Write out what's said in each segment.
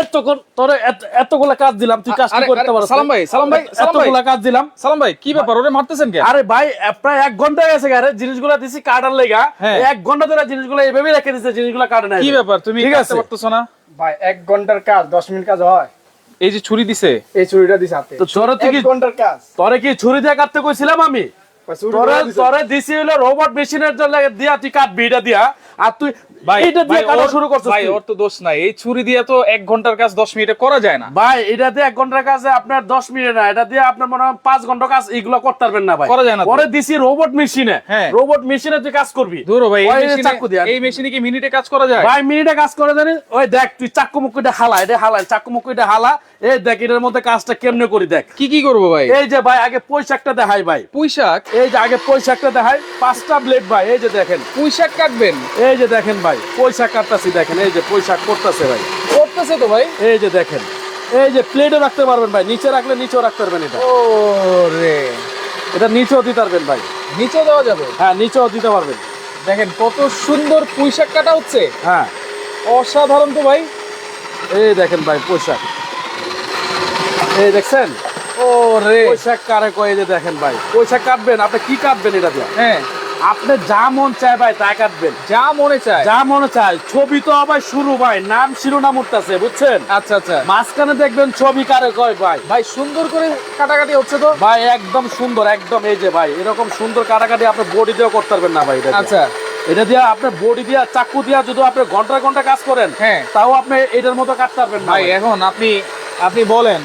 এতক্ষণ তোরে এতগুলা কাজ দিলাম তুই কাজ করতে আরে, সালাম ভাই, সালাম ভাই, এতগুলা কাজ দিলাম। সালাম ভাই কি ব্যাপার ওরে মারতেছেন কেন? আরে ভাই প্রায় এক ঘণ্টা গেছে গারে জিনিসগুলো দিছি কাটার লেগা। হ্যাঁ। এক ঘণ্টা ধরে জিনিসগুলো এইভাবে রেখে দিছে জিনিসগুলো কাটে নাই। কি ব্যাপার তুমি ঠিক আছে। না? ভাই এক ঘণ্টার কাজ দশ মিনিট কাজ হয়। এই যে ছুরি দিছে? এই হাতে। তো তোরে কি ঘণ্টার কাজ। তোরে কি ছুরি দিয়ে কাটতে কইছিলাম আমি? তোরে করে তোরে দিছি হলো রোবট মেশিনের জন্য দিয়া তুই কাটবি এটা দিয়া। আর তুই ভাই এইটা দিয়ে কাটা শুরু করছিস ভাই ওর তো দোষ নাই। এই ছুরি দিয়ে তো এক ঘণ্টার কাজ দশ মিনিটে করা যায় না। ভাই এটা দিয়ে এক ঘণ্টার কাজে আপনার দশ মিনিট না এটা দিয়ে আপনার মনে হয় পাঁচ ঘণ্টা কাজ এগুলো করতে পারবেন না ভাই। করা যায় না পরে দিছি রোবট মেশিনে হ্যাঁ। রোবট মেশিনে তুই কাজ করবি। ধরো ভাই এই মেশিনে চাকু দিয়ে। এই মেশিনে কি মিনিটে কাজ করা যায়? ভাই মিনিটে কাজ করে জানি ওই দেখ তুই চাক্কু মুক্কু এটা হালা এটা হালা চাক্কু মুক্কু এটা হালা। এই দেখ এটার মধ্যে কাজটা কেমনে করি দেখ। কি কি করব ভাই? এই যে ভাই আগে পয়সাকটা দেখাই ভাই। পুঁইশাক? এই যে আগে পয়সাকটা দেখাই পাঁচটা ব্লেড ভাই এই যে দেখেন। পুঁইশাক কাটবেন? এই যে দেখেন ভাই পয়সা কাটতাছি দেখেন এই যে পয়সা করতেছে ভাই। করতেছে তো ভাই? এই যে দেখেন এই যে প্লেটও রাখতে পারবেন ভাই নিচে রাখলে নিচেও রাখতে পারবেন এটা। ও রে এটা নিচেও দিতে পারবেন ভাই। নিচে দেওয়া যাবে? হ্যাঁ নিচেও দিতে পারবেন। দেখেন কত সুন্দর পুঁইশাক কাটা হচ্ছে। হ্যাঁ। অসাধারণ তো ভাই। এই দেখেন ভাই পোশাক এই দেখছেন? ও রে। পোশাক কারে কয় যে দেখেন ভাই কাটবেন আপনি কি কাটবেন এটা দিয়ে? হ্যাঁ। আপনি যা মন চায় ভাই কাটবেন। যা মনে চায়। যা মনে চায়। ছবি তো আবার শুরু ভাই নাম শিরোনাম উঠতেছে বুঝছেন? আচ্ছা আচ্ছা। মাঝখানে দেখবেন ছবি কারে কয় ভাই। ভাই সুন্দর করে কাটাকাটি হচ্ছে তো? ভাই একদম সুন্দর একদম এই যে ভাই এরকম সুন্দর কাটাকাটি আপনি বডি দিয়েও করতে পারবেন না ভাই এটা আচ্ছা। এটা দিয়ে আপনার বডি দিয়া চাকু দিয়া যদি আপনি ঘণ্টা ঘণ্টা কাজ করেন হ্যাঁ। তাও আপনি এটার মতো কাটতে পারবেন ভাই। এখন আপনি আপনি বলেন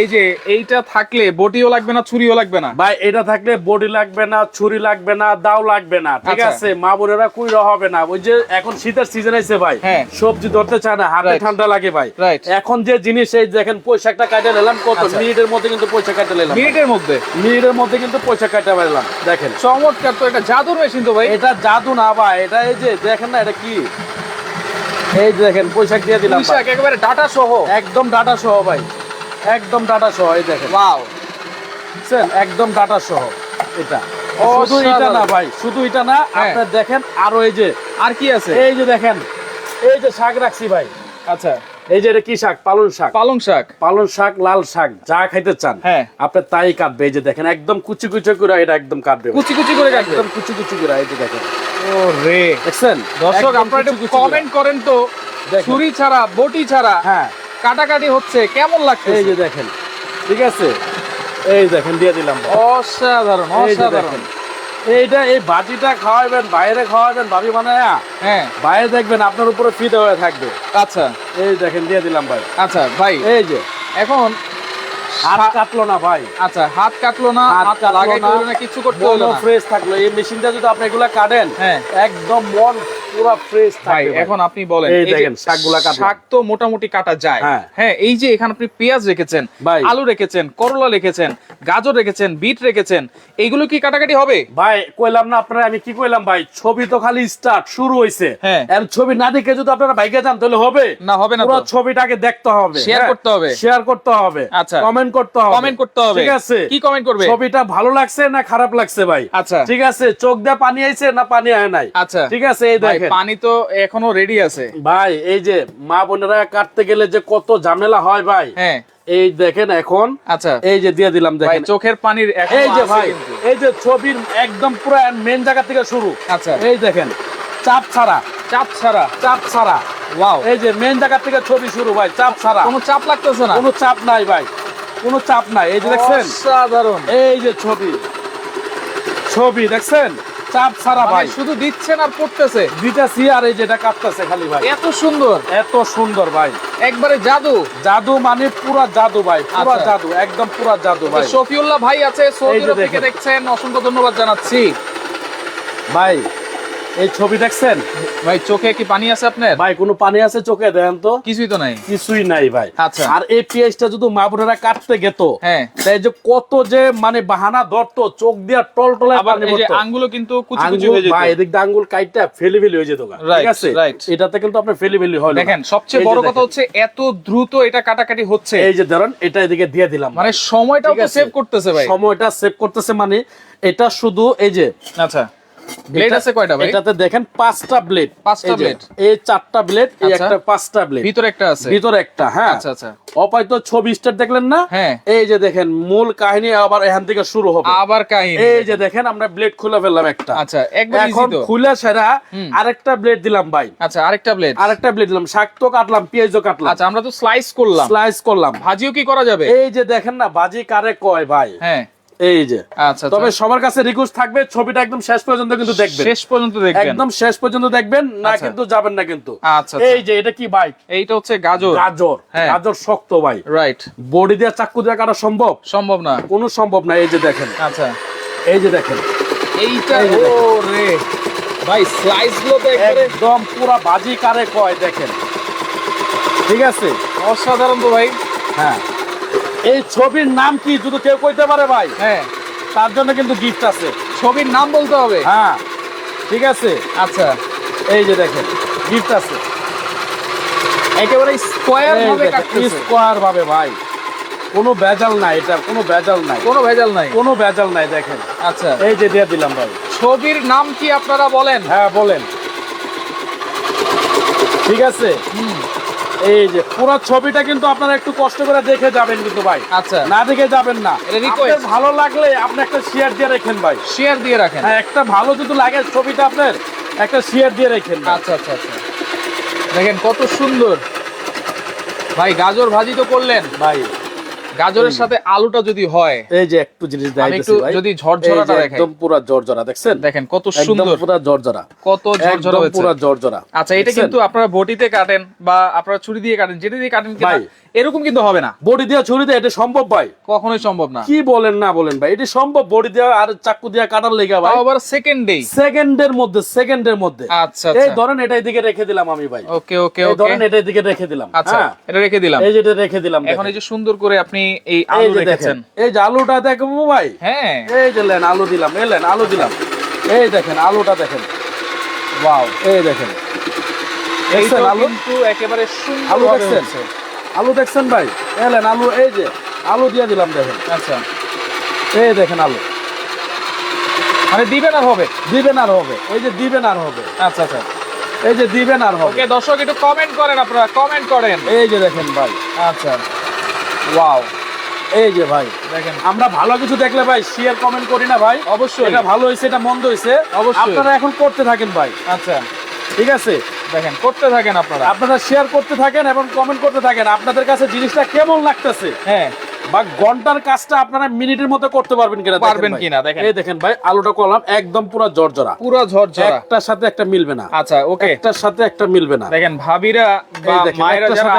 এই যে এইটা থাকলে বটিও লাগবে না ছুরিও লাগবে না? ভাই এটা থাকলে বডি লাগবে না ছুরি লাগবে না দাও লাগবে না ঠিক আচ্ছা। আছে? মা বোনেরা কুইরা হবে না। ওই যে এখন শীতের সিজন আছে ভাই হ্যাঁ। সবজি ধরতে চায় না হাতে ঠান্ডা লাগে ভাই। এখন যে জিনিস এই দেখেন পয়সাটা কাটে নিলাম কত? আচ্ছা। মিনিটের মধ্যে কিন্তু পয়সা কাটে নিলাম। মিনিটের মধ্যে? মিনিটের মধ্যে কিন্তু পয়সা কাটে নিলাম দেখেন। চমৎকার তো এটা জাদুর মেশিন তো ভাই। এটা জাদু না ভাই এটা এই যে দেখেন না এটা কি? এই দেখেন পয়সা দিয়ে দিলাম। একেবারে ডাটা সহ একদম ডাটা সহ ভাই। একদম ডাটা সহ এই দেখেন। ওয়াও বুঝছেন? একদম ডাটা সহ এটা। শুধু এটা না ভাই শুধু এটা না হ্যাঁ। আপনি দেখেন আরও এই যে আর কি আছে? এই যে দেখেন এই যে শাক রাখছি ভাই। আচ্ছা। এই যে এটা কি শাক? পালন শাক। পালং শাক। পালন শাক লাল শাক যা খাইতে চান। হ্যাঁ। আপনি তাই কাটবে এই যে দেখেন একদম কুচি কুচি করে এটা একদম কাটবে। কুচি কুচি করে কাটবে একদম কুচি কুচি করে এই যে দেখেন। ও রে দেখছেন? দর্শক আপনারা একটু। কমেন্ট করেন তো। ছুরি ছাড়া বটি ছাড়া। হ্যাঁ। কাটাকাটি হচ্ছে কেমন লাগছে এই যে দেখেন ঠিক আছে? এই দেখেন দিয়ে দিলাম। অসাধারণ অসাধারণ। দেখেন। এইটা এই বাটিটা খাওয়াবেন বাইরে খাওয়াবেন ভাবি বানায় হ্যাঁ? বাইরে দেখবেন আপনার উপরে ফিদে হয়ে থাকবে। আচ্ছা। এই দেখেন দিয়ে দিলাম ভাই। আচ্ছা ভাই। এই যে। এখন হাত কাটলো না ভাই। আচ্ছা হাত কাটলো না হাত হাত না, কিছু করতে হলো না। ফ্রেশ থাকল। এই মেশিনটা যদি আপনি এগুলা কাটেন হ্যাঁ। একদম মন পুরো ফ্রেশ ভাই এখন আপনি বলেন এই এই দেখেন, শাকগুলা কাটলাম। শাক তো মোটামুটি কাটা যায়। হ্যাঁ। হ্যাঁ এই যে এখানে আপনি পেঁয়াজ রেখেছেন আলু রেখেছেন করলা রেখেছেন গাজর রেখেছেন বিট রেখেছেন এইগুলো কি কাটাকাটি হবে? ভাই কইলাম না আপনারা আমি কি কইলাম ভাই? ছবি তো খালি স্টার্ট শুরু হইছে। হ্যাঁ। এর ছবি না দেখে যদি আপনারা বাইকে যান তাহলে হবে। না, হবে না পুরো ছবিটাকে দেখতে হবে। শেয়ার করতে হবে। শেয়ার করতে হবে। আচ্ছা। কমেন্ট করতে হবে। কমেন্ট করতে হবে। ঠিক আছে? কি কমেন্ট করবে? ছবিটা ভালো লাগছে না খারাপ লাগছে ভাই? আচ্ছা। ঠিক আছে? চোখ দিয়ে পানি আইছে না পানি আয় নাই? আচ্ছা। ঠিক আছে? এই দেখেন। পানি তো এখনও রেডি আছে। ভাই এই যে মা বোনেরা কাটতে গেলে যে কত ঝামেলা হয় ভাই? হ্যাঁ। এই দেখেন এখন। আচ্ছা। এই যে দিয়ে দিলাম দেখেন। চোখের পানির এই যে ভাই এই যে ছবির একদম পুরো মেন জায়গা থেকে শুরু। আচ্ছা। এই দেখেন চাপ ছাড়া। চাপ ছাড়া। চাপ ছাড়া। ওয়াও এই যে মেন জায়গা থেকে ছবি শুরু ভাই চাপ ছাড়া। কোনো চাপ লাগতেছে না? কোনো চাপ নাই ভাই। কোনো চাপ নাই। এই যে দেখছেন? সাধারণ এই যে ছবি। ছবি দেখছেন? চাপ ছাড়া ভাই ভাই। শুধু দিচ্ছেন আর পড়তেছে। দুইটা আর এই যেটা কাটতেছে খালি ভাই। এত সুন্দর। এত সুন্দর ভাই। একবারে জাদু। জাদু মানে পুরা জাদু ভাই পুরা আচ্ছা। জাদু একদম পুরা জাদু ভাই। শফিউল্লাহ ভাই আছে সৌদি আরব থেকে দেখছেন অসংখ্য ধন্যবাদ জানাচ্ছি। ভাই এই ছবি দেখছেন? ভাই চোখে কি পানি আছে আপনার? ভাই কোনো পানি আছে চোখে দেখেন তো। কিছুই তো নাই। কিছুই নাই ভাই। আচ্ছা। আর এই পেঁয়াজটা যদি মা বোনেরা কাটতে গেত হ্যাঁ। তাই যে কত যে মানে বাহানা ধরতো চোখ দিয়া টল টলে আবার এই যে। আঙ্গুলো কিন্তু কুচি কুচি হয়ে যেত। ভাই এদিক দিয়ে আঙ্গুল কাইটা ফেলি ফেলি হয়ে যেত ঠিক আছে? এটাতে কিন্তু আপনি ফেলি ফেলি হয় দেখেন সবচেয়ে বড় কথা হচ্ছে এত দ্রুত এটা কাটাকাটি হচ্ছে। এই যে ধরেন এটা এদিকে দিয়ে দিলাম। মানে সময়টাও তো সেভ করতেছে ভাই। সময়টা সেভ করতেছে মানে এটা শুধু এই যে আচ্ছা। Blade আছে কয়টা ভাই? এটাতে দেখেন পাঁচটা ব্লেড পাঁচটা blade? এই চারটা ব্লেড এই আচ্ছা। একটা পাঁচটা ব্লেড ভিতরে একটা আছে। ভিতরে একটা হ্যাঁ। আচ্ছা আচ্ছা। অপায় তো ছবি স্টার দেখলেন না? হ্যাঁ। এই যে দেখেন মূল কাহিনী আবার এখান থেকে শুরু হবে। আবার কাহিনী। এই যে দেখেন আমরা ব্লেড খুলে ফেললাম একটা। আচ্ছা একবার এখন তো। খুলে সেরা আরেকটা ব্লেড দিলাম ভাই। আচ্ছা আরেকটা ব্লেড আরেকটা ব্লেড দিলাম শাক তো কাটলাম পেঁয়াজও কাটলাম। আচ্ছা আমরা তো স্লাইস করলাম। স্লাইস করলাম। ভাজিও কি করা যাবে? এই যে দেখেন না বাজি কারে কয় ভাই? হ্যাঁ। এই যে। আচ্ছা তবে আচ্ছা। সবার কাছে রিকোয়েস্ট থাকবে ছবিটা একদম শেষ পর্যন্ত কিন্তু দেখবেন। শেষ পর্যন্ত দেখবেন। একদম শেষ পর্যন্ত দেখবেন না আচ্ছা। কিন্তু যাবেন না কিন্তু। আচ্ছা আচ্ছা। এই যে এটা কি ভাই এইটা হচ্ছে গাজর। গাজর। হ্যাঁ। গাজর শক্ত ভাই রাইট বডি দিয়ে চাকু দিয়ে কাটা সম্ভব? সম্ভব না। কোনো সম্ভব না এই যে দেখেন। আচ্ছা। এই যে দেখেন। এইটা এই যে ও রে। ভাই স্লাইসগুলো একদম পুরা বাজি কারে কয় দেখেন। ঠিক আছে? অসাধারণ তো ভাই। হ্যাঁ। এই ছবির নাম কি যদি কেউ কইতে পারে ভাই? হ্যাঁ। তার জন্য কিন্তু গিফট আছে। ছবির নাম বলতে হবে? হ্যাঁ। ঠিক আছে? আচ্ছা। এই যে দেখেন গিফট আছে। একেবারে স্কোয়ার ভাবে স্কোয়ার ভাবে ভাই। কোনো ভেজাল নাই এটা কোনো ভেজাল নাই। কোনো ভেজাল নাই। কোনো ভেজাল নাই দেখেন। আচ্ছা। এই যে দিয়ে দিলাম ভাই। ছবির নাম কি আপনারা বলেন? হ্যাঁ বলেন। ঠিক আছে? এই যে পুরো ছবিটা কিন্তু আপনারা একটু কষ্ট করে দেখে যাবেন কিন্তু ভাই। আচ্ছা। না দেখে যাবেন না। ভালো লাগলে আপনি একটা শেয়ার দিয়ে রাখেন ভাই। শেয়ার দিয়ে রাখেন। হ্যাঁ একটা ভালো যদি লাগে ছবিটা আপনার একটা শেয়ার দিয়ে রাখেন আচ্ছা আচ্ছা আচ্ছা। দেখেন কত সুন্দর। ভাই গাজর ভাজি তো করলেন। ভাই গাজরের সাথে আলুটা যদি হয় এই যে একটু জিনিস দেখাইতেছি একটু যদি ঝরঝরাটা যে দেখাই। একদম পুরো জর্জরা দেখছেন? দেখেন কত একদম সুন্দর। পুরো জর্জরা কত ঝরঝরা একদম হয়েছে। পুরো জর্জরা আচ্ছা এটা কিন্তু আপনারা বটিতে কাটেন বা আপনারা ছুরি দিয়ে কাটেন যেটা দিয়ে কাটেন কিনা ভাই। এরকম কিন্তু হবে না। বডি দিয়ে ছুরি দিয়ে এটা সম্ভব ভাই? কখনোই সম্ভব না। কি বলেন না বলেন ভাই এটা সম্ভব বডি দিয়ে আর চাকু দিয়ে কাটার লেগে ভাই। আবার সেকেন্ডেই সেকেন্ডের মধ্যে সেকেন্ডের মধ্যে। আচ্ছা এই আচ্ছা। ধরেন এটা দিকে রেখে দিলাম আমি ভাই। ওকে ওকে ওকে। ধরেন এটা দিকে রেখে দিলাম। আচ্ছা হ্যাঁ। এটা রেখে দিলাম। এই যেটা রেখে দিলাম এখন এই যে সুন্দর করে আপনি এই এই আলু রেখেছেন দেখেন এই যে আলুটা দেখব ভাই। হ্যাঁ। এই যে লেন আলু দিলাম এলেন আলু দিলাম। এই দেখেন আলুটা দেখেন। ওয়াও এই দেখেন। দেখছেন আলু? কিন্তু একেবারে আলু দেখছেন? আলু দেখছেন ভাই? এলেন আলু এই যে আলু দিয়ে দিলাম দেখেন। আচ্ছা। এই দেখেন আলু। মানে দিবেন আর হবে? দিবেন আর হবে। এই যে দিবেন আর হবে। আচ্ছা আচ্ছা। এই যে দিবেন আর হবে। ওকে দর্শক একটু কমেন্ট করেন আপনারা কমেন্ট করেন। এই যে দেখেন ভাই। আচ্ছা। ওয়াও। এই যে ভাই দেখেন। আমরা ভালো কিছু দেখলে ভাই শেয়ার কমেন্ট করি না ভাই। অবশ্যই। এটা ভালো হয়েছে এটা মন্দ হয়েছে। অবশ্যই। আপনারা এখন করতে থাকেন ভাই। আচ্ছা। ঠিক আছে? দেখেন করতে থাকেন আপনারা। আপনারা শেয়ার করতে থাকেন এবং কমেন্ট করতে থাকেন। আপনাদের কাছে জিনিসটা কেমন লাগতেছে? হ্যাঁ। বা ঘণ্টার কাজটা আপনারা মিনিটের মধ্যে করতে পারবেন কিনা পারবেন কিনা, দেখেন। এই দেখেন ভাই আলুটা করলাম একদম পুরো জর্জরা পুরো ঝরঝরা। একটার সাথে একটা মিলবে না। আচ্ছা ওকে। একটার সাথে একটা মিলবে না। দেখেন ভাবিরা বা মায়েরা যারা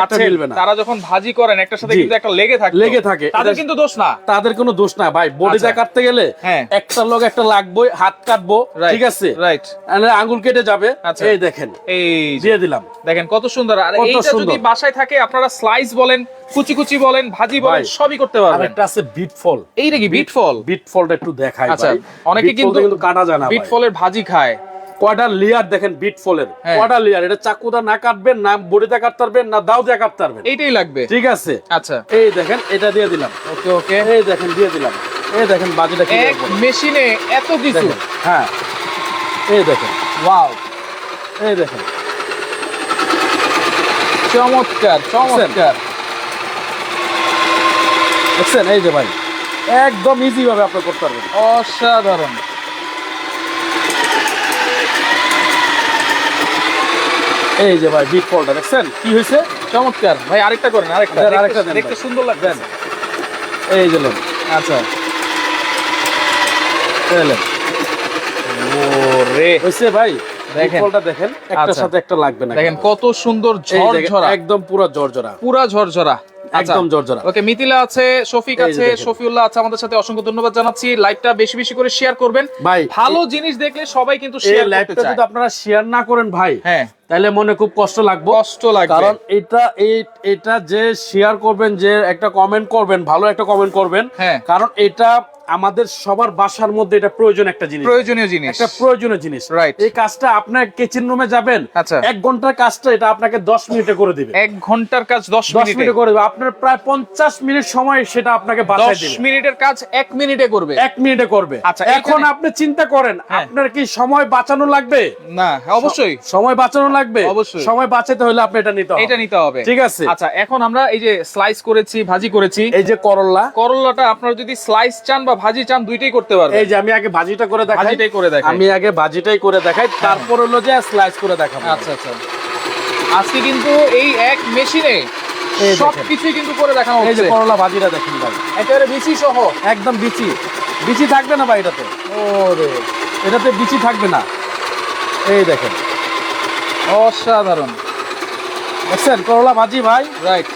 না। তারা যখন ভাজি করেন একটার সাথে কিন্তু একটা লেগে থাকে। লেগে থাকে। তাদের কিন্তু দোষ না। তাদের কোনো দোষ না ভাই। বডিটা আচ্ছা। কাটতে গেলে হ্যাঁ। একটা লোক একটা লাগবে হাত কাটবো ঠিক আছে? রাইট নাহলে আঙ্গুল কেটে যাবে। আচ্ছা। এই দেখেন এই যে, দিয়ে দিলাম। দেখেন কত সুন্দর। আর এইটা যদি বাসায় থাকে আপনারা স্লাইস বলেন কুচি কুচি বলেন ভাজি বলেন সবই করতে পারবেন। একটা আছে বিট ফল এইটা কি বিট ফল বিট ফলটা একটু দেখাই আচ্ছা, অনেকে কিন্তু কাটা যায় না বিট ফলের ভাজি খায়। কয়টা লেয়ার দেখেন বিট ফলের হ্যাঁ। কয়টা লেয়ার এটা চাকুদা না কাটবেন না বডিতে কাটতে পারবেন না দাও দিয়ে কাটতে পারবেন এইটাই লাগবে। ঠিক আছে? আচ্ছা। এই দেখেন এটা দিয়ে দিলাম। ওকে ওকে। এই দেখেন দিয়ে দিলাম। এই দেখেন বাজিটা কি এক মেশিনে এত কিছু। হ্যাঁ। এই দেখেন ওয়াও এই দেখেন। চমৎকার চমৎকার। দেখছেন? এই যে ভাই একদম ইজি ভাবে আপনি করতে পারবেন। অসাধারণ। এই যে ভাই বিট ফলটা দেখছেন? কি হয়েছে? চমৎকার। ভাই আরেকটা করেন আরেকটা। আরেকটা দেন দেখতে সুন্দর লাগবে এই যে আচ্ছা। এলেন ওরে। হয়েছে ভাই। ফলটা দেখেন একটার আচ্ছা। সাথে একটা লাগবে না দেখেন কত সুন্দর ঝরঝরা। একদম পুরো জর্জরা পুরা ঝরঝরা। আচ্ছা। একদম ঝরঝরা। ওকে মিথিলা আছে শফিক আছে শফিউল্লাহ আছে আমাদের সাথে অসংখ্য ধন্যবাদ জানাচ্ছি। লাইভটা বেশি বেশি করে শেয়ার করবেন। ভাই ভালো জিনিস দেখলে সবাই কিন্তু শেয়ার করতে লাইভটা চায়। যদি আপনারা শেয়ার না করেন ভাই হ্যাঁ। তাহলে মনে খুব কষ্ট লাগবে। কষ্ট লাগবে। কারণ এটা এই এটা যে শেয়ার করবেন যে একটা কমেন্ট করবেন ভালো একটা কমেন্ট করবেন হ্যাঁ। কারণ এটা আমাদের সবার বাসার মধ্যে এটা প্রয়োজন একটা জিনিস। প্রয়োজনীয় জিনিস। একটা প্রয়োজনীয় জিনিস। Right. এই কাজটা আপনার কিচেন রুমে যাবেন আচ্ছা। এক ঘণ্টার কাজটা এটা আপনাকে দশ মিনিটে করে দিবে। এক ঘণ্টার কাজ দশ মিনিটে। করে দেবে। আপনার প্রায় পঞ্চাশ মিনিট সময় সেটা আপনাকে বাঁচায় দশ দিবে। মিনিটের কাজ এক মিনিটে করবে। এক মিনিটে করবে। আচ্ছা, এখন আপনি চিন্তা করেন হ্যাঁ। আপনার কি সময় বাঁচানো লাগবে? না অবশ্যই। সময় বাঁচানো লাগবে? অবশ্যই। সময় বাঁচাতে হলে আপনি এটা নিতে হবে। এটা নিতে হবে। ঠিক আছে। আচ্ছা এখন আমরা এই যে স্লাইস করেছি ভাজি করেছি। এই যে করল্লা করলাটা আপনারা যদি স্লাইস চান বা ভাজি চান দুইটাই করতে পারবেন। এই যে আমি আগে ভাজিটা করে দেখাই। ভাজিটাই করে দেখাই। আমি আগে ভাজিটাই করে দেখাই তারপর হলো যে স্লাইস করে দেখাবো। আচ্ছা আচ্ছা। আজকে কিন্তু এই এক মেশিনে এই সব দেখেন। কিছুই কিন্তু করে দেখানো হচ্ছে এই যে করলা ভাজিটা দেখেন ভাই। একেবারে বিচি সহ। একদম বিচি। বিচি থাকবে না ভাই এটাতে? ওরে। এটাতে বিচি থাকবে না। এই দেখেন। অসাধারণ। দেখছেন? করলা ভাজি ভাই। রাইট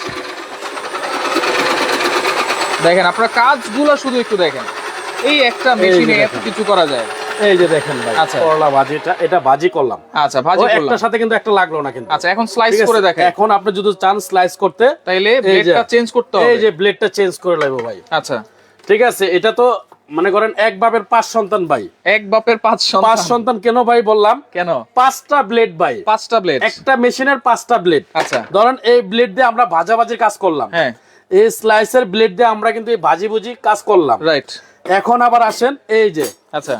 দেখেন আপনার কাজগুলো শুধু একটু দেখেন। এই একটা মেশিনে এত কিছু করা যায়। এই যে দেখেন ভাই আচ্ছা। করলা ভাজিটা এটা ভাজি করলাম। আচ্ছা ভাজি করলাম একটার সাথে কিন্তু একটা লাগল না কিন্তু। আচ্ছা এখন স্লাইস করে দেখেন। এখন আপনি যদি চান স্লাইস করতে যে- ব্লেডটা চেঞ্জ করতে হবে। এই যে ব্লেডটা চেঞ্জ করে লাগবে ভাই। আচ্ছা। ঠিক আছে এটা তো মনে করেন এক বাপের পাঁচ সন্তান ভাই। এক বাপের পাঁচ পাঁচ সন্তান সন্তান কেন ভাই বললাম? কেন? পাঁচটা ব্লেড ভাই। পাঁচটা ব্লেড একটা মেশিনের পাঁচটা ব্লেড আচ্ছা। ধরেন এই ব্লেড দিয়ে আমরা ভাজাভাজির কাজ করলাম। হ্যাঁ। এই স্লাইসের ব্লেড দিয়ে আমরা কিন্তু এই ভাজি ভুজি কাজ করলাম। রাইট এখন আবার আসেন এই যে। আচ্ছা।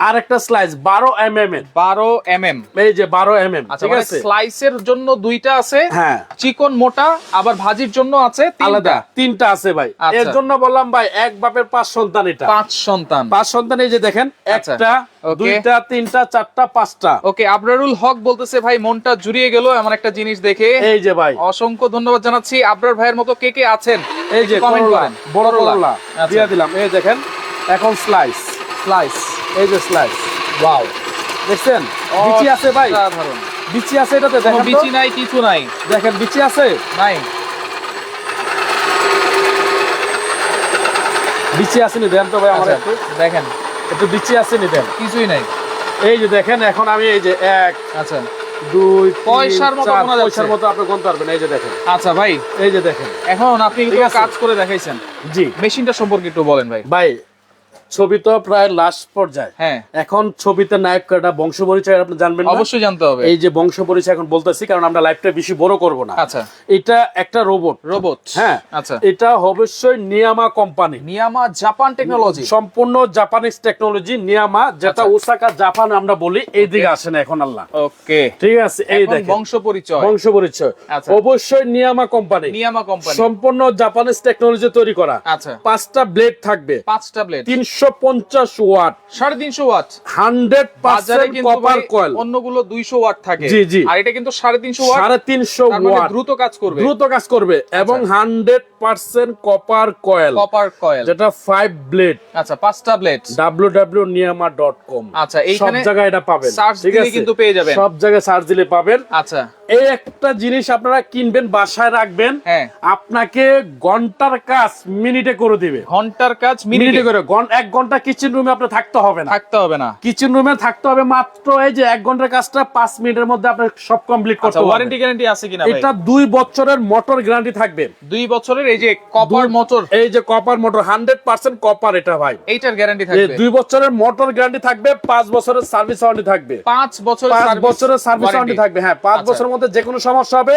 আরেকটা স্লাইস বারো এম এম এর। বারো এম এম এই যে বারো এম এম আচ্ছা ঠিক মানে আছে? স্লাইসের জন্য দুইটা আছে হ্যাঁ। চিকন মোটা আবার ভাজির জন্য আছে আলাদা তিনটা আছে ভাই। আচ্ছা। এর জন্য বললাম ভাই এক বাপের পাঁচ সন্তান এটা। পাঁচ সন্তান। পাঁচ সন্তান এই যে দেখেন আচ্ছা। একটা দুইটা তিনটা চারটা পাঁচটা। ওকে আবরারুল হক বলতেছে ভাই মনটা জুড়িয়ে গেল এমন একটা জিনিস দেখে। এই যে ভাই। অসংখ্য ধন্যবাদ জানাচ্ছি। আবরার ভাইয়ের মতো কে কে আছেন? এই যে কমেন্ট করেন। বড় আচ্ছা। দিয়ে দিলাম। এই দেখেন এখন স্লাইস স্লাইস এই যে স্লাইস ওয়াও দেখছেন? বিচি আছে ভাই। বিচি আছে এটাতে দেখেন বিচি নাই কিছু নাই। দেখেন বিচি আছে? নাই। বিচি আসেনি দেন তো ভাই আমার আচ্ছা, একটু। দেখেন। একটু বিচি আসেনি দেন। কিছুই নাই। এই যে দেখেন এখন আমি এই যে এক আচ্ছা। দুই পয়সার মতো গোনা পয়সার মতো আপনি গুনতে পারবেন এই যে দেখেন। আচ্ছা ভাই। এই যে দেখেন। এখন আপনি কাজ করে দেখাইছেন। জি। মেশিনটা সম্পর্কে একটু বলেন ভাই। ভাই ছবি তো প্রায় লাস্ট পর্যায়ে। হ্যাঁ। এখন ছবিতে নায়ক কাটা বংশ পরিচয় আপনি জানবেন অবশ্যই জানতে হবে। এই যে বংশ পরিচয় এখন বলতেছি কারণ আমরা লাইফটা বেশি বড় করব না। আচ্ছা। এটা একটা রোবট রোবট হ্যাঁ। আচ্ছা। এটা অবশ্যই Niyama company Niyama Japan technology সম্পূর্ণ জাপানিজ টেকনোলজি নিয়ামা যেটা আচ্ছা। ওসাকা জাপান আমরা বলি এই দিকে আসে না এখন আল্লাহ। ওকে ঠিক আছে এই দেখেন। বংশ পরিচয়। বংশ পরিচয়। আচ্ছা। অবশ্যই নিয়ামা কোম্পানি নিয়ামা কোম্পানি সম্পূর্ণ জাপানিজ টেকনোলজি তৈরি করা। আচ্ছা। পাঁচটা ব্লেড থাকবে। পাঁচটা ব্লেড তিনশো পঞ্চাশ ওয়াট। সাড়ে তিনশো watt. Hundred percent copper coil. অন্যগুলো দুইশো ওয়াট থাকে। জি, জি। আর এটা কিন্তু সাড়ে তিনশো ওয়াট। সাড়ে তিনশো মানে ওয়াট। দ্রুত কাজ করবে। দ্রুত কাজ করবে এবং hundred percent copper coil. Copper coil. যেটা ফাইভ ব্লেড। আচ্ছা পাঁচটা blade. W W Niyama dot com. আচ্ছা, সব জায়গায় এটা পাবেন। ঠিক দিলে কিন্তু পেয়ে যাবেন। সব জায়গায় সার্চ দিলে পাবেন। আচ্ছা। এই একটা জিনিস আপনারা কিনবেন বাসায় রাখবেন হ্যাঁ। আপনাকে ঘণ্টার কাজ মিনিটে করে দিবে। ঘণ্টার কাজ মিনিটে। করে এক ঘণ্টা কিচেন রুমে আপনার থাকতে হবে না। থাকতে হবে না। কিচেন রুমে থাকতে হবে মাত্র এই যে এক ঘণ্টার কাজটা পাঁচ মিনিটের মধ্যে আপনার সব কমপ্লিট আচ্ছা করতে ওয়ারেন্টি গ্যারান্টি আছে কিনা এটা দুই বছরের মোটর গ্যারান্টি থাকবে। দুই বছরের এই যে কপার মোটর এই যে copper motor hundred percent copper এটা ভাই। এইটার গ্যারান্টি থাকবে। দুই বছরের মোটর গ্যারান্টি থাকবে পাঁচ বছরের সার্ভিস ওয়ারেন্টি থাকবে। পাঁচ বছর পাঁচ বছরের সার্ভিস ওয়ারেন্টি থাকবে হ্যাঁ পাঁচ আচ্ছা। বছরের মধ্যে যে কোনো সমস্যা হবে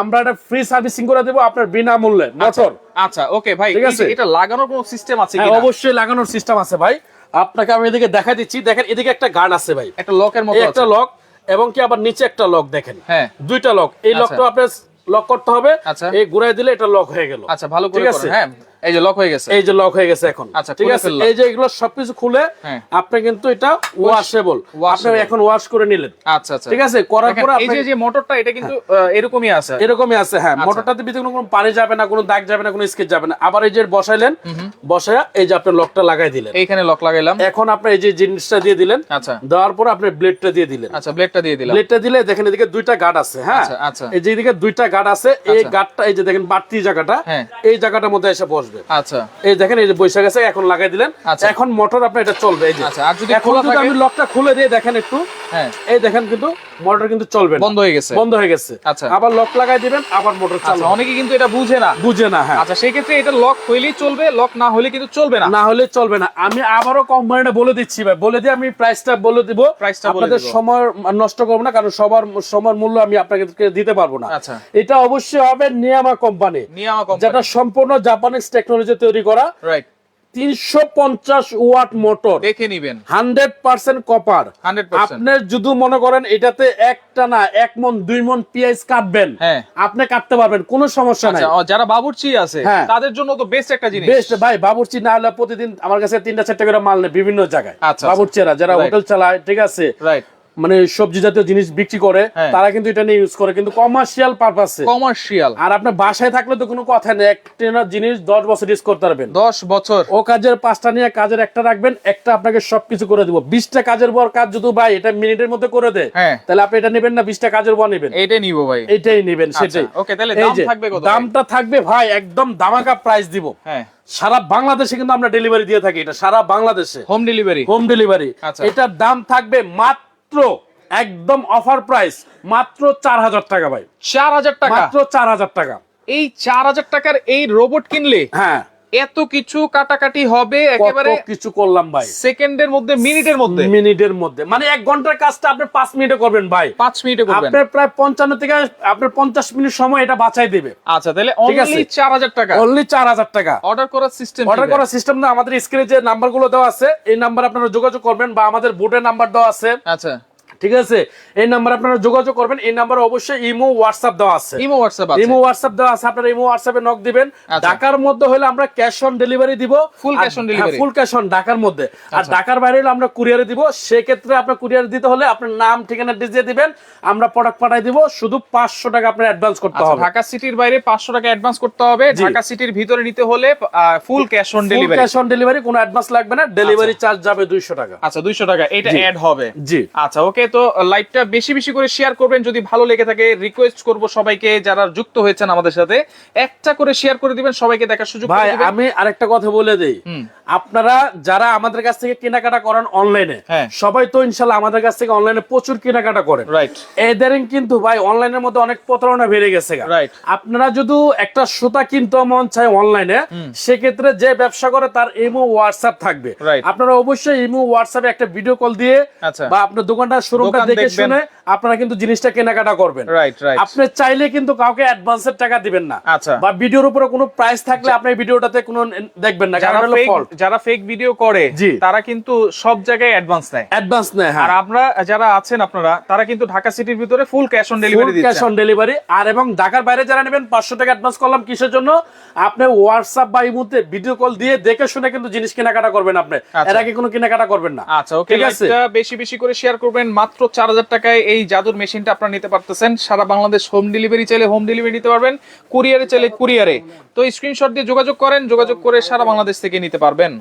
আমরা এটা ফ্রি সার্ভিসিং করে দেবো আপনার বিনামূল্যে। মোটর আচ্ছা ওকে ভাই ঠিক আছে? এটা লাগানোর কোনো সিস্টেম আছে হ্যাঁ অবশ্যই লাগানোর সিস্টেম আছে ভাই। আপনাকে আমি এদিকে দেখা দিচ্ছি। দেখেন এদিকে একটা গার্ড আছে ভাই। একটা লকের মতো একটা লক এবং কি আবার নিচে একটা লক দেখেন। হ্যাঁ। দুইটা লক এই আচ্ছা। লকটা আপনার লক করতে হবে। আচ্ছা। এই ঘুরাই দিলে এটা লক হয়ে গেল। আচ্ছা ভালো করে? করেন হ্যাঁ। এই যে লক হয়ে গেছে। এই যে লক হয়ে গেছে এখন। আচ্ছা, ঠিক আছে? এই যে এগুলো সবকিছু খুলে হ্যাঁ। আপনি কিন্তু এটা ওয়াশেবল আপনি এখন ওয়াশ করে নিলেন। আচ্ছা আচ্ছা। ঠিক আছে? করার পরে এই যে যে মোটরটা এটা কিন্তু এরকমই আছে। এরকমই আছে হ্যাঁ। আচ্ছা। মোটরটাতে ভিতরে কোনো পানি যাবে না কোনো দাগ যাবে না কোনো স্কেচ যাবে না। আবার এই যে বসাইলেন বসায়া এই যে আপনি লকটা লাগাই দিলেন। এইখানে লক লাগাইলাম। এখন আপনি এই যে জিনিসটা দিয়ে দিলেন আচ্ছা। দেওয়ার পর আপনি ব্লেডটা দিয়ে দিলেন। আচ্ছা ব্লেডটা দিয়ে দিলাম। প্লেটটা দিলে দেখেন এদিকে দুইটা গার্ড আছে হ্যাঁ? আচ্ছা, আচ্ছা। এই যে এদিকে দুইটা গার্ড আছে এই আচ্ছা। গার্ডটা এই যে দেখেন বাড়তি জায়গাটা হ্যাঁ। এই জায়গাটার মধ্যে এসে বসবে। আচ্ছা। এই দেখেন এই যে বৈশাখ আছে এখন লাগাই দিলেন। আচ্ছা। এখন মোটর আপনি এটা চলবে এই যে। আচ্ছা, আর যদি এখন যদি আমি লকটা খুলে দিয়ে দেখেন একটু। হ্যাঁ। এই দেখেন কিন্তু মোটর কিন্তু চলবে বন্ধ হয়ে গেছে। বন্ধ হয়ে গেছে। আচ্ছা। আবার লক লাগাই দিবেন আবার মোটর চালু আচ্ছা অনেকে কিন্তু এটা বুঝে না। বুঝে না হ্যাঁ। আচ্ছা সেই ক্ষেত্রে এটা লক হইলেই চলবে লক না হলে কিন্তু চলবে না। না হলে চলবে না। আমি আবারও কোম্পানিটা বলে দিচ্ছি ভাই। বলে দিয়ে আমি প্রাইসটা বলে দিব। Price টা বলে আপনাদের। সময় নষ্ট করব না কারণ সবার সময় মূল্য আমি আপনাকে দিতে পারব না। আচ্ছা। এটা অবশ্যই হবে নিয়ামা কোম্পানি। নিয়ামা কোম্পানি। যেটা সম্পূর্ণ জাপানিজ টেকনোলজি তৈরি করা। রাইট তিনশো পঞ্চাশ ওয়াট মোটর। দেখে নিবেন। Hundred percent copper. 100% আপনি যদি মনে করেন এটাতে একটা না এক মন দুই মন পেঁয়াজ কাটবেন হ্যাঁ। আপনি কাটতে পারবেন কোনো সমস্যা নাই। আচ্ছা যারা বাবুর্চি আছে হ্যাঁ। তাদের জন্য তো বেস্ট একটা জিনিস। বেস্ট ভাই বাবুর্চি না হলে প্রতিদিন আমার কাছে তিনটা চারটা করে মাল নেয় বিভিন্ন জায়গায়। আচ্ছা, আচ্ছা। বাবুর্চিরা যারা হোটেল চালায় ঠিক আছে? রাইট মানে সবজি জাতীয় জিনিস বিক্রি করে হ্যাঁ। তারা কিন্তু এটা নিয়ে ইউজ করে কিন্তু কমার্শিয়াল পারপাসে কমার্শিয়াল আর আপনার বাসায় থাকলে তো কোনো কথা নেই একটা জিনিস দশ বছর ইউজ করতে পারবেন। 10 বছর। ও কাজের পাঁচটা নিয়ে কাজের একটা রাখবেন একটা আপনাকে সবকিছু করে দিব। বিশটা কাজের পর কাজ যদি ভাই এটা মিনিটের মধ্যে করে দেয় হ্যাঁ। তাহলে আপনি এটা নেবেন না বিশটা কাজের পর নেবেন। এইটাই নিব ভাই। এটাই নেবেন সেটাই। আচ্ছা, okay, তাহলে দাম থাকবে কত? দামটা থাকবে ভাই একদম দামাকা প্রাইস দিব। হ্যাঁ। সারা বাংলাদেশে কিন্তু আমরা ডেলিভারি দিয়ে থাকি এটা সারা বাংলাদেশে। Home delivery home delivery. এটার দাম থাকবে মাত্র একদম অফার প্রাইস মাত্র চার হাজার টাকা ভাই। 4000 টাকা? মাত্র চার হাজার টাকা। এই 4000 টাকার এই রোবট কিনলে হ্যাঁ। এত কিছু কাটাকাটি হবে একেবারে কিছু করলাম ভাই। সেকেন্ডের মধ্যে মিনিটের মধ্যে। মিনিটের মধ্যে। মানে এক ঘণ্টার কাজটা আপনি পাঁচ মিনিটে করবেন ভাই। 5 মিনিটে করবেন। আপনার প্রায় পঞ্চান্ন থেকে আপনার পঞ্চাশ মিনিট সময় এটা বাঁচাই দেবে। আচ্ছা তাহলে। অনলি 4000 টাকা। অনলি চার হাজার টাকা। অর্ডার করার সিস্টেম অর্ডার করার সিস্টেম না আমাদের স্ক্রিনে যে নাম্বারগুলো দেওয়া আছে এই নাম্বার আপনারা যোগাযোগ করবেন বা আমাদের বোর্ডের নাম্বার দেওয়া আছে। আচ্ছা। ঠিক আছে? এই নাম্বার আপনারা যোগাযোগ করবেন। এই নাম্বারে অবশ্যই ইমো হোয়াটসঅ্যাপ দেওয়া আছে। ইমো হোয়াটসঅ্যাপ আছে। ইমো হোয়াটসঅ্যাপ দেওয়া আছে। আপনারা ইমো হোয়াটসঅ্যাপে নক দিবেন। আচ্ছা। ঢাকার মধ্যে হলে আমরা ক্যাশ অন ডেলিভারি দিব। Full cash on delivery? Full cash on ঢাকার মধ্যে। আর আচ্ছা। ঢাকার বাইরে হলে আমরা কুরিয়ারে দিব। সেক্ষেত্রে আপনার কুরিয়ারে দিতে হলে আপনার নাম ঠিকানা দিয়ে দিবেন। আমরা প্রোডাক্ট পাঠাই দিব। শুধু পাঁচশো টাকা আপনার অ্যাডভান্স করতে আচ্ছা হবে। ঢাকা সিটির বাইরে 500 টাকা অ্যাডভান্স করতে হবে। ঢাকা সিটির ভিতরে নিতে হলে full cash on full delivery cash on delivery কোনো অ্যাডভান্স লাগবে না। ডেলিভারি চার্জ যাবে দুইশো টাকা। আচ্ছা 200 টাকা। এটা অ্যাড হবে। জি। আচ্ছা ওকে তো লাইভটা বেশি বেশি করে শেয়ার করবেন যদি ভালো লেগে থাকে রিকোয়েস্ট করব সবাইকে যারা যুক্ত হয়েছেন আমাদের সাথে একটা করে শেয়ার করে দিবেন সবাইকে দেখার সুযোগ ভাই আমি আরেকটা কথা বলে দেই আপনারা যারা আমাদের কাছ থেকে কেনাকাটা করেন অনলাইনে হ্যাঁ। সবাই তো ইনশাল্লাহ আমাদের কাছ থেকে অনলাইনে প্রচুর কেনাকাটা করেন রাইট এদের কিন্তু ভাই অনলাইনের মধ্যে অনেক প্রতারণা বেড়ে গেছে। Right. আপনারা যদি একটা সুতা কিনতে মন চায় অনলাইনে সেক্ষেত্রে যে ব্যবসা করে তার ইমো হোয়াটসঅ্যাপ থাকবে. আপনারা অবশ্যই ইমো হোয়াটসঅ্যাপে একটা ভিডিও কল দিয়ে আচ্ছা। বা আপনার দোকানটা শোরুমটা দোকান দেখে দেখবেন। শুনে আপনারা কিন্তু জিনিসটা কেনাকাটা করবেন। রাইট রাইট আপনি চাইলে কিন্তু কাউকে অ্যাডভান্সের টাকা দিবেন না। আচ্ছা। বা ভিডিওর উপরে কোনো প্রাইস থাকলে আপনি ভিডিওটাতে কোনো দেখবেন না যারা কারণ হলো ফেক ফল্ট যারা ফেক ভিডিও করে তারা কিন্তু সব জায়গায় অ্যাডভান্স নেয়। অ্যাডভান্স নেয় আর হ্যাঁ আমরা যারা আছেন আপনারা তারা কিন্তু ঢাকা সিটির ভিতরে full cash on delivery cash on delivery আর এবং ঢাকার বাইরে যারা নেবেন পাঁচশো টাকা অ্যাডভান্স করলাম কিসের জন্য? আপনি হোয়াটসঅ্যাপ বা ইমুতে ভিডিও কল দিয়ে দেখে শুনে কিন্তু জিনিস কেনাকাটা করবেন আপনি। আচ্ছা। এর আগে কোনো কেনাকাটা করবেন না। আচ্ছা ওকে ঠিক আছে? বেশি বেশি করে শেয়ার করবেন। মাত্র চার হাজার টাকায় এই জাদুর মেশিনটা আপনারা নিতে পারতেছেন। সারা বাংলাদেশ হোম ডেলিভারি চাইলে হোম ডেলিভারি নিতে পারবেন কুরিয়ারে চাইলে কুরিয়ারে তো স্ক্রিনশট দিয়ে যোগাযোগ করেন, যোগাযোগ করে সারা বাংলাদেশ থেকে নিতে পারবেন।